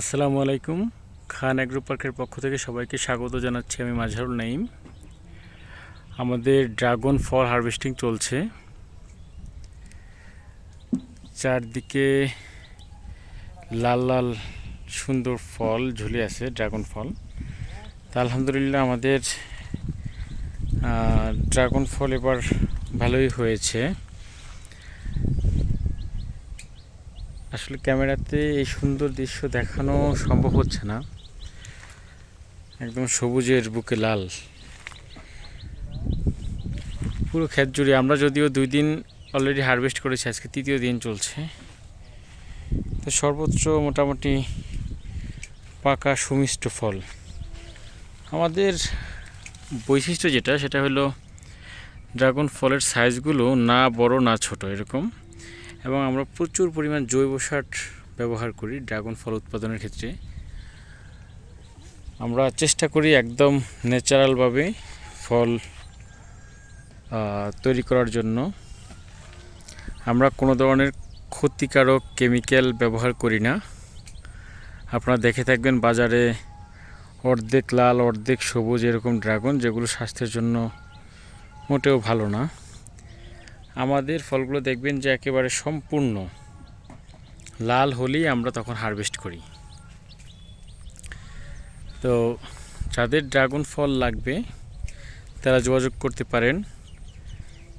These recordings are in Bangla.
আসসালামু আলাইকুম। খান অ্যাগ্রো পার্কের পক্ষ থেকে সবাইকে স্বাগত জানাচ্ছি আমি মাজহারুল নাইম আমাদের ড্রাগন ফল হারভেস্টিং চলছে। চারদিকে লাল লাল সুন্দর ফল ঝুলে আছে, ড্রাগন ফল। তা আলহামদুলিল্লাহ আমাদের ড্রাগন ফল এবার ভালোই হয়েছে। আসলে ক্যামেরাতে এই সুন্দর দৃশ্য দেখানো সম্ভব হচ্ছে না। একদম সবুজের বুকে লাল। পুরো ক্ষেত জুড়ে আমরা যদিও দুই দিন অলরেডি হারভেস্ট করেছি, আজকে তৃতীয় দিন চলছে। তো সর্বোচ্চ মোটামুটি পাকা সুমিষ্ট ফল। আমাদের বৈশিষ্ট্য যেটা, সেটা হলো ড্রাগন ফলের সাইজগুলো না বড় না ছোট, এরকম। এবং আমরা প্রচুর পরিমাণ জৈব সার ব্যবহার করি ড্রাগন ফল উৎপাদনের ক্ষেত্রে। আমরা চেষ্টা করি একদম ন্যাচারালভাবে ফল তৈরি করার জন্য। আমরা কোনো ধরনের ক্ষতিকারক কেমিক্যাল ব্যবহার করি না। আপনারা দেখে থাকবেন বাজারে অর্ধেক লাল, অর্ধেক সবুজ এরকম ড্রাগন যেগুলো স্বাস্থ্যের জন্য মোটেও ভালো না। আমাদের ফলগুলো দেখবেন যে একেবারে সম্পূর্ণ। লাল হলেই আমরা তখন হারভেস্ট করি। তো যাদের ড্রাগন ফল লাগবে, তারা যোগাযোগ করতে পারেন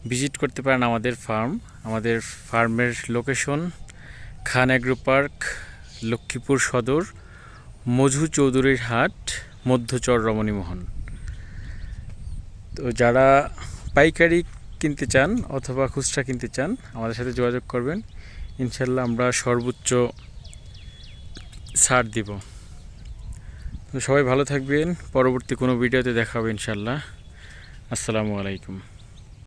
ভিজিট করতে পারেন আমাদের ফার্ম আমাদের ফার্মের location Khan agro park Lakshmipur Sadar, Madhu চৌধুরীর হাট মধ্যচর রমণীমোহন। তো যারা পাইকারি কিনতে চান অথবা খুচরা কিনতে চান, আমাদের সাথে যোগাযোগ করবেন। ইনশাল্লাহ আমরা সর্বোচ্চ ছাড় দিব। তো সবাই ভালো থাকবেন, পরবর্তী কোনো ভিডিওতে দেখা হবে ইনশাল্লাহ আসসালামু আলাইকুম।